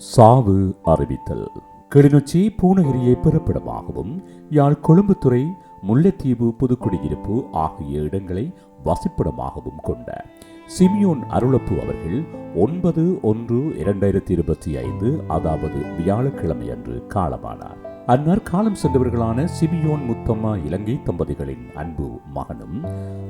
சாவு அறிவித்தல். கிளிநொச்சி பூனகிரியை பிறப்பிடமாகவும் யாழ் கொழும்புத்துறை முல்லைத்தீவு புதுக்குடியிருப்பு ஆகிய இடங்களை வசிப்பிடமாகவும் கொண்ட சிமியோன் அருளப்பு அவர்கள் ஒன்பது ஒன்று இரண்டாயிரத்தி இருபத்தி ஐந்து அதாவது வியாழக்கிழமை அன்று காலமானார். அன்னார் காலம் சென்றவர்களான சிமியோன் முத்தம்மா இலங்கை தம்பதிகளின் அன்பு மகனும்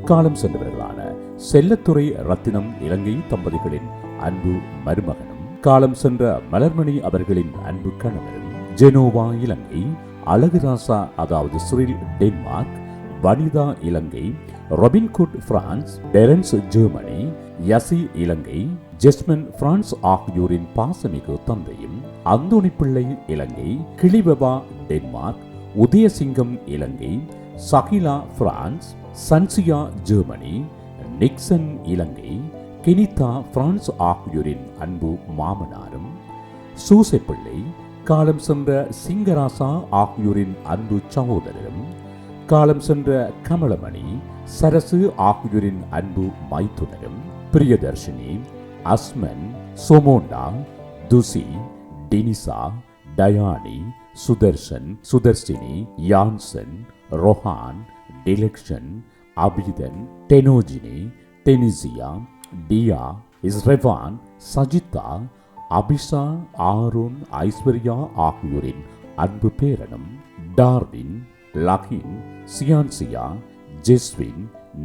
காலம் சென்றவர்களான செல்லத்துறை ரத்தினம் இலங்கை தம்பதிகளின் அன்பு மருமகனும். காலம் சென்ற மலர்மணி அவர்களின் அன்பு கணவர். ஜெனோவா இலங்கை அழகுராசா அதாவது Suril Denmark Vanitha Ilangai Robinhood France Terrence Germany Yasi Ilangai Jesman France ஆகியோரின் பாசமிகு தந்தையும் Anthony Pillai Ilangai Kilipaba Denmark Udayasingam Ilangai Sakila France Sanchiya Germany Nixon Ilangai Kinitha France ஆகியோரின் அன்பு மாமனாரும் சூசைப்பிள்ளை காலம் சென்ற சிங்கராசா ஆகியோரின் அன்பு சகோதரரும் காலம் சென்ற கமலமணி சரசு ஆகியோரின் அன்பு மைத்துனரும் Priyadharshini Asman Somonda Thusi Dinisha Dayani Sudarshan Sudarshini Janson Rohan Dilekshan Abithan Denojini Denisia Diya Isravan Sajitha Abisha Aaron Aishwarya ஆகியோரின் அன்பு பேரனும் டார்வின் லகின் சியான்சியா ஜெஸ்வின்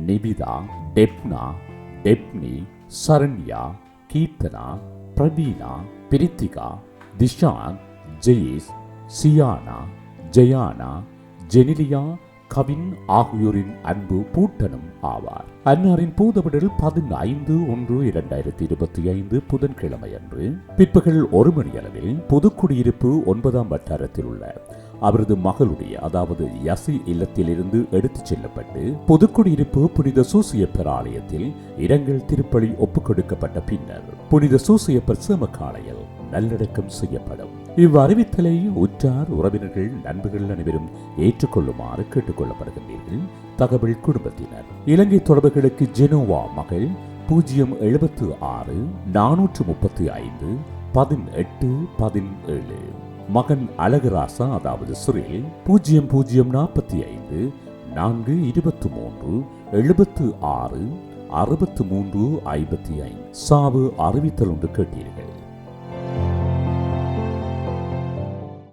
நிபிதா டெப்னா டெப்னி சரண்யா கீர்த்தனா பிரவீனா பிரித்திகா திஷான் ஜெயிஸ் சியானா ஜெயானா ஜெனிலியா கவின் ஆகியோரின் அன்பு பூட்டனும் ஆவார். அன்னாரின் பூதவிடல் பதினைந்து ஒன்று இரண்டாயிரத்தி இருபத்தி ஐந்து புதன்கிழமை அன்று பிற்பகல் ஒரு மணி அளவில் புதுக்குடியிருப்பு ஒன்பதாம் வட்டாரத்தில் உள்ள அவரது மகளுடைய அதாவது யசி இல்லத்திலிருந்து எடுத்துச் செல்லப்பட்டு புதுக்குடியிருப்பு புனித சூசியப்பர் ஆலயத்தில் இரங்கல் திருப்பலி ஒப்புக் கொடுக்கப்பட்ட பின்னர் புனித சூசியப்பர் சேமக்காலையில் நல்லடக்கம் செய்யப்படும். இவ்வறிவித்தலை உற்றார் உறவினர்கள் நண்பர்கள் அனைவரும் ஏற்றுக்கொள்ளுமாறு கேட்டுக்கொள்ளப்படுகின்றீர்கள். தகவல் குடும்பத்தினர். இலங்கை தொடர்புகளுக்கு ஜெனோவா மகள் பூஜ்ஜியம் எழுபத்து ஆறு நானூற்று முப்பத்தி ஐந்து பதினெட்டு பதினேழு. மகன் அழகராசா அதாவது சுரேல் பூஜ்ஜியம் பூஜ்ஜியம் நாற்பத்தி ஐந்து நான்கு இருபத்து மூன்று எழுபத்து ஆறு அறுபத்து மூன்று ஐம்பத்தி ஐந்து. சாவு அறிவித்தல் ஒன்று கேட்டீர்கள்.